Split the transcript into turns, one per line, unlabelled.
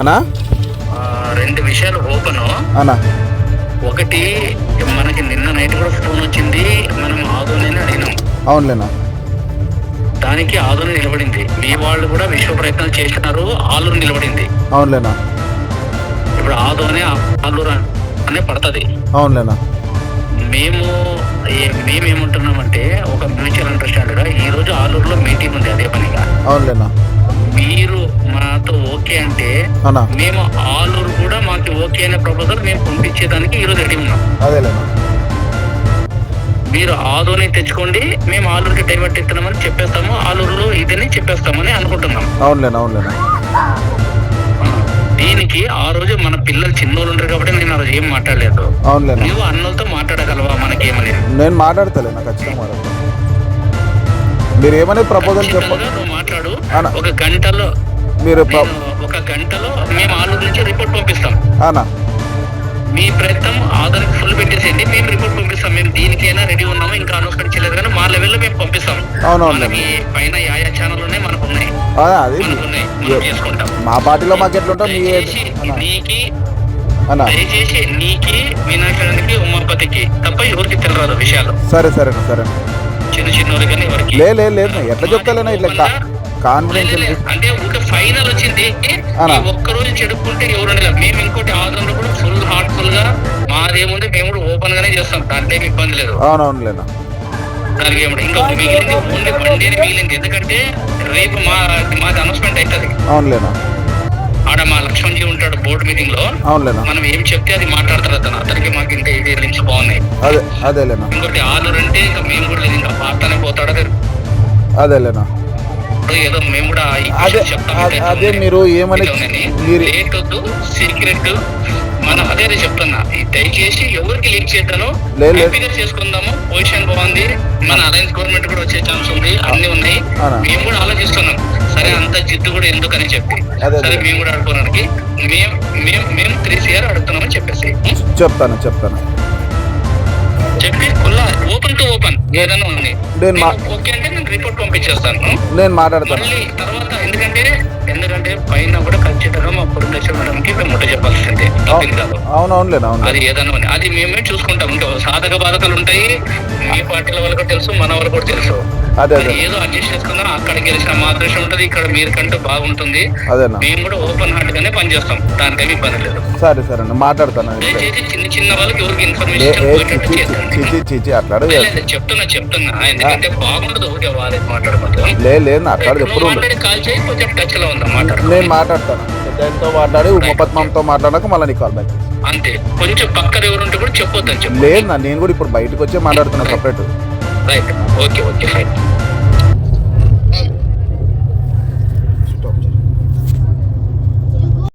అనా?
రెండు విషయాలు ఓపెన్.
అనా?
ఒకటి మనకి నిన్న నైట్ కూడా ఫోన్ వచ్చింది మనం ఆదోని అడిగినాం.
అవునులేనా?
దానికి ఆదోని నిలబడింది. మీ వాళ్ళు కూడా విశ్వ ప్రయత్నాలు చేసినారు ఆలూరు నిలబడింది.
అవునులేనా?
ఇప్పుడు ఆదోని ఆలూరు అనే పడుతుంది.
అవునులేనా?
మేము ఏ- మేము ఏమంటున్నామంటే ఒక మ్యూచువల్ అండర్స్టాండెడ్ ఈ రోజు ఆలూరులో మీటింగ్ ఉంది అదే పనిగా.
అవునులేనా?
మాతో ఓకే అంటే మేము ఆలూరు కూడా మాకు ఓకే అనే ప్రపోజల్ మేము పంపించేదానికి ఈ రోజు రెడీ ఉన్నాం. మీరు ఆదోని తెచ్చుకోండి మేము ఆలూరుకి డైవర్ట్ ఇస్తున్నామని చెప్పేస్తాము ఆలూరులో ఇదని చెప్పేస్తామని అనుకుంటున్నాం.
అవునులేనా అవునులేనా
దీనికి ఆ రోజు మన పిల్లలు చిన్నోళ్ళు ఉంటారు కాబట్టి నేను ఆ రోజు ఏం మాట్లాడలేదు. నువ్వు అన్నలతో మాట్లాడగలవా మనకేమని?
నేను ఖచ్చితంగా మాట్లాడతాను మీరు ఏమని ప్రపోజల్
మాట్లాడు. ఒక గంటలో
మీరు
ఒక గంటలో మేము ఆలూరు నుంచి రిపోర్ట్ పంపిస్తాం.
అనా
మీ ప్రయత్నం ఆధార్కి ఫుల్ పెట్టేసేయండి మేము రిపోర్ట్ పంపిస్తాం. మేము దీనికైనా రెడీ ఉన్నాము ఇంకా అనౌన్స్మెంట్ చేయలేదు కానీ మా లెవెల్లో మేము పంపిస్తాం.
అవునవును
మనకి పైన యాయా ఛానల్ ఉన్నాయి మనకు ఉన్నాయి
అదే
చేసుకుంటాం
మా పార్టీలో మాకు ఎట్లుంటాం మీ
నీకి దయచేసి నీకి మీనాక్షరానికి ఉమాపతికి తప్ప ఎవరికి తెలియదు విషయాలు.
సరే సరేనా సరేనా
చిన్న చిన్న వాళ్ళకి ఎవరికి
లే లే లేదు. ఎట్లా చెప్తాలేనా ఇట్లా కాన్ఫిడెన్స్
అంటే ఒక ఫైనల్ వచ్చింది. ఒక్క రోజు చెడుకుంటే ఎవరు. మేము ఇంకోటి ఆదంలో కూడా ఫుల్ హార్ట్ఫుల్గా మాదేముంది మేము కూడా ఓపెన్ గానే చేస్తాం. దాంట్లో ఏమి ఇబ్బంది లేదు.
అవునవునులేనా?
దానికి ఏమిటి ఇంకా మిగిలింది ఓన్లీ బండిని మిగిలింది. ఎందుకంటే రేపు మా మాది అనౌన్స్మెంట్ అవుతుంది
అవునులేనా?
ఆడ మా లక్ష్మణ్ జీ ఉంటాడు బోర్డు మీటింగ్లో.
అవునులేనా?
మనం ఏం చెప్తే అది మాట్లాడతారు అతను. అతనికి మాకు ఇంకా ఇది లింక్స్ బాగున్నాయి.
అదే అదేలేనా?
ఇంకోటి ఆలూరు అంటే ఇంకా మేము కూడా లేదు. ఇంకా పాతనే పోతాడు అది ఏదో మేము కూడా
అదే అదే-. మీరు ఏమని. మీరు
లేట్ వద్దు సీక్రెట్ మనం అదే చెప్తున్నా. ఈ దయచేసి ఎవరికి లీక్ చేద్దాను చేసుకుందాము. పొజిషన్ బాగుంది. మన అలయన్స్ గవర్నమెంట్ కూడా వచ్చే ఛాన్స్ ఉంది అన్ని ఉన్నాయి. మేము కూడా ఆలోచిస్తున్నాం. సరే అంత జిద్దు కూడా ఎందుకని చెప్పి. సరే. మేము కూడా ఆడుకోవడానికి. మేము మేము మేము త్రీ సిఆర్ అడుగుతున్నామని చెప్పేసి.
చెప్తాను చెప్తాను.
చెప్పి ఓపెన్ టు ఓపెన్ ఏదైనా ఉంది.
నేను
ఓకే అంటే నేను రిపోర్ట్ పంపించేస్తాను.
నేను మాట్లాడతాను.
మళ్ళీ తర్వాత ఎందుకంటే ఎందుకంటే పైన కూడా ఖచ్చితంగా మా పొలిటీషియన్ మేడంకి మేము ముట్ట చెప్పాల్సిందే.
అవునవునులేనా అవును
అది ఏదైనా ఉంది. అది మేమే చూసుకుంటాం. ఇంకా సాధక బాధకాలు ఉంటాయి. మీ పార్టీల వాళ్ళకి తెలుసు మన వాళ్ళకి కూడా తెలుసు.
అదే
ఏదో అడ్జస్ట్ చేసుకుందాం అక్కడ గెలిచిన మా అదృష్టం ఉంటుంది ఇక్కడ మీరు కంటూ బాగుంటుంది.
అదేనా?
మేము కూడా ఓపెన్ హార్ట్ గానే పనిచేస్తాం. దానికేమి ఇబ్బంది లేదు.
సరే సరే అన్న మాట్లాడతాను.
దయచేసి చిన్న చిన్న వాళ్ళకి ఎవరికి ఇన్ఫర్మేషన్
చిచి
చేద్దాం.
చిచి చిచి అట్లా
లే, లే, చెప్తున్నా చెప్తున్నా. ఎందుకంటే బాగుండదు ఊరికే వాళ్ళకి మాట్లాడుకుంటాం
లే లేదు అట్లా ఎప్పుడు
కాల్ చేయి కొంచెం టచ్లో ఉందా మాట్లాడు
నేను మాట్లాడతాను. పెద్దతో మాట్లాడి ఉపపద్మంతో మాట్లాడాక మళ్ళీ నీకు కాల్ బ్యాక్.
అంతే. కొంచెం పక్కన ఎవరుంటే కూడా చెప్పొద్దని చెప్పు.
లేదు నా నేను కూడా ఇప్పుడు బయటకు వచ్చి మాట్లాడుతున్నా separate
right okay okay fine